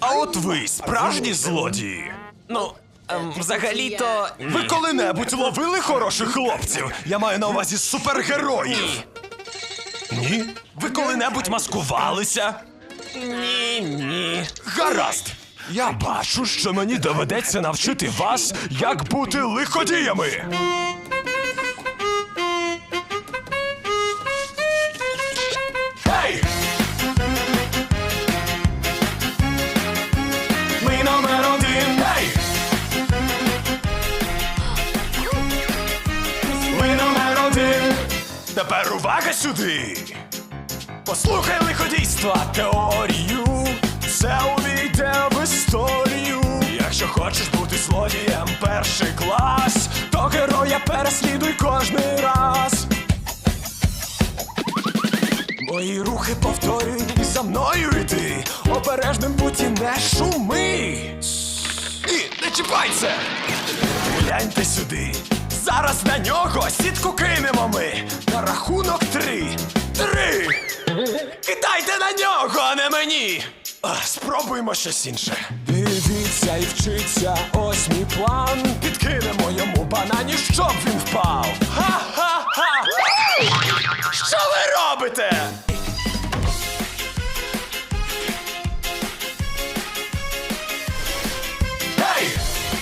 А от ви справжні злодії. Ну, ем, взагалі-то. Ви коли-небудь ловили хороших хлопців? Я маю на увазі супергероїв. Ні. Ви коли-небудь маскувалися? Ні, ні. Гаразд. Я бачу, що мені доведеться навчити вас, як бути лиходіями. Тепер увага сюди. Послухай лиходійства теорію, це увійде в історію. Якщо хочеш бути злодієм перший клас, то героя переслідуй кожний раз. Мої рухи повторюй і за мною йди. Обережним будь і не шуми. І не чіпайся! Гляньте сюди. Зараз на нього сітку кинемо ми. На рахунок три. Три! Кидайте на нього, а не мені! А, Спробуємо щось інше. Дивіться і вчиться, ось мій план. Підкинемо йому банані, щоб він впав. Ха-ха-ха! Що ви робите?